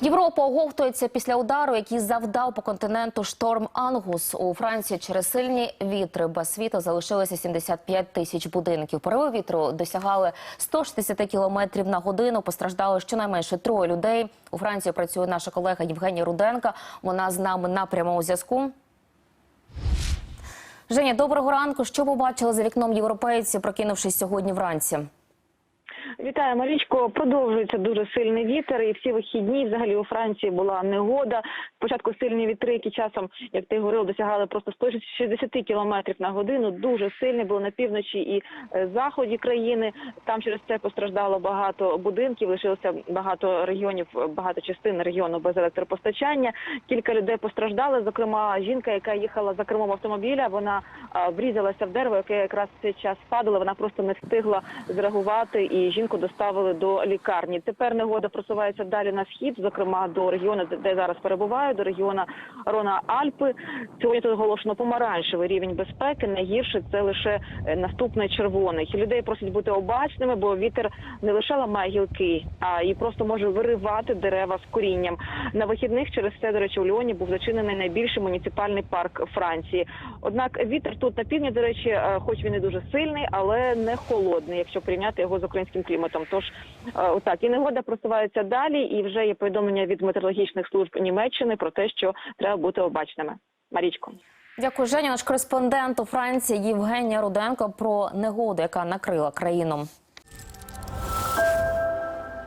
Європа оговтується після удару, який завдав по континенту шторм Ангус. У Франції через сильні вітри без світла залишилося 75 тисяч будинків. Пориви вітру досягали 160 кілометрів на годину. Постраждало щонайменше троє людей. У Франції працює наша колега Євгенія Руденка. Вона з нами на прямому зв'язку. Женя, доброго ранку. Що побачили за вікном європейці, прокинувшись сьогодні вранці? Вітаю, Марічко. Продовжується дуже сильний вітер, і всі вихідні взагалі у Франції була негода. Спочатку сильні вітри, які часом, як ти говорив, досягали просто 160 кілометрів на годину. Дуже сильні було на півночі і е, заході країни. Там через це постраждало багато будинків. Лишилося багато регіонів, багато частин регіону без електропостачання. Кілька людей постраждали. Зокрема, жінка, яка їхала за кермом автомобіля, вона врізалася в дерево, яке якраз в цей час падало. Вона просто не встигла зреагувати, і жінку доставили до лікарні. Тепер негода просувається далі на схід, зокрема до регіону, де- зараз перебуваю, до регіону Рона Альпи. Сьогодні тут оголошено помаранчевий рівень безпеки. Найгірше це лише е, наступний червоний. Людей просять бути обачними, бо вітер не лише ламає гілки, а і просто може виривати дерева з корінням. На вихідних через це, до речі, у Льоні був зачинений найбільший муніципальний парк Франції. Однак вітер тут на півдні, до речі, е, хоч він і дуже сильний, але не холодний, якщо порівняти його з українським кліматом. Тож так отак і негода просувається далі, і вже є повідомлення від метеорологічних служб Німеччини про те, що треба бути обачними. Марічко. Дякую, Женя. Наш кореспондент у Франції Євгенія Руденко про негоду, яка накрила країну.